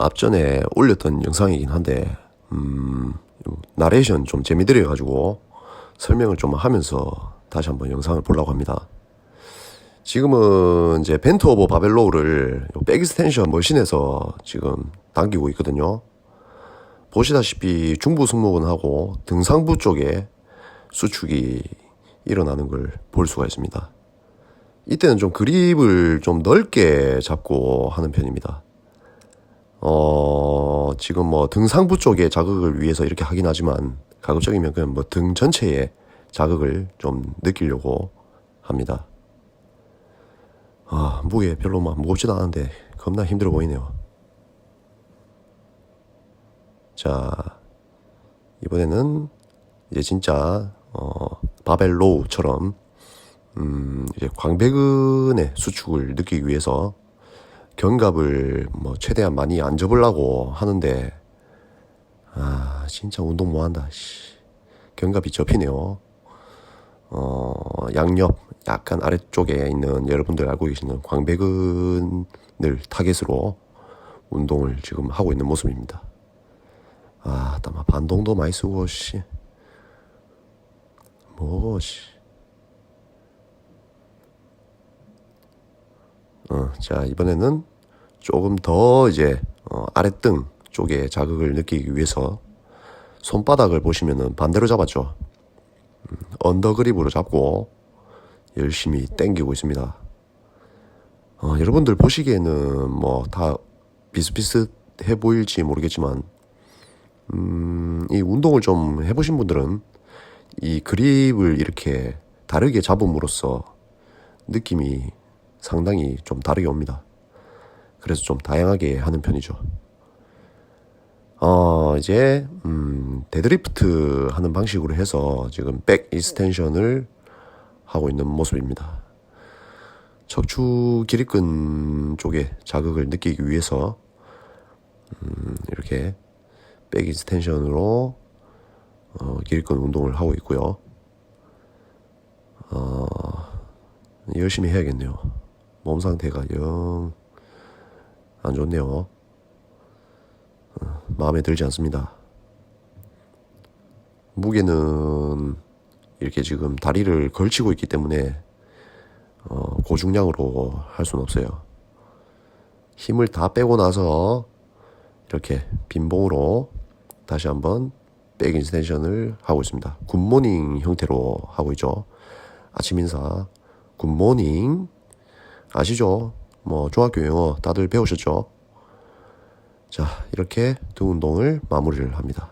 앞전에 올렸던 영상이긴 한데 음, 나레이션 좀 재미들여 가지고 설명을 좀 하면서 다시 한번 영상을 보려고 합니다. 지금은 이제 벤트 오버 바벨로우를 백스텐션 머신에서 지금 당기고 있거든요. 보시다시피 중부 승모근하고 등상부 쪽에 수축이 일어나는 걸 볼 수가 있습니다. 이때는 좀 그립을 좀 넓게 잡고 하는 편입니다. 어, 지금 뭐 등상부 쪽에 자극을 위해서 이렇게 하긴 하지만 가급적이면 그냥 뭐 등 전체에 자극을 좀 느끼려고 합니다. 아, 무게 별로 막 무겁지도 않은데 겁나 힘들어 보이네요. 자, 이번에는 이제 진짜 어, 바벨로우처럼 음, 이제 광배근의 수축을 느끼기 위해서 견갑을 뭐 최대한 많이 안 접으려고 하는데 아 진짜 운동 못한다 씨. 견갑이 접히네요. 어 양옆 약간 아래쪽에 있는 여러분들 알고 계시는 광배근을 타겟으로 운동을 지금 하고 있는 모습입니다. 아 따마 반동도 많이 쓰고 씨. 뭐씨 어, 자 이번에는 조금 더 이제 어, 아랫등 쪽에 자극을 느끼기 위해서 손바닥을 보시면은 반대로 잡았죠. 음, 언더그립으로 잡고 열심히 당기고 있습니다. 어, 여러분들 보시기에는 뭐 다 비슷비슷해 보일지 모르겠지만 음, 이 운동을 좀 해보신 분들은 이 그립을 이렇게 다르게 잡음으로써 느낌이 상당히 좀 다르게 옵니다. 그래서 좀 다양하게 하는 편이죠. 어, 이제, 음, 데드리프트 하는 방식으로 해서 지금 백 익스텐션을 하고 있는 모습입니다. 척추 기립근 쪽에 자극을 느끼기 위해서, 음, 이렇게 백 익스텐션으로 어, 기립근 운동을 하고 있고요. 어, 열심히 해야겠네요. 몸 상태가 영 안 좋네요. 어, 마음에 들지 않습니다. 무게는 이렇게 지금 다리를 걸치고 있기 때문에 어, 고중량으로 할 수는 없어요. 힘을 다 빼고 나서 이렇게 빈봉으로 다시 한번 백 인스텐션을 하고 있습니다. 굿모닝 형태로 하고 있죠. 아침 인사 굿모닝 아시죠? 뭐 중학교 영어 다들 배우셨죠? 자 이렇게 두 운동을 마무리를 합니다.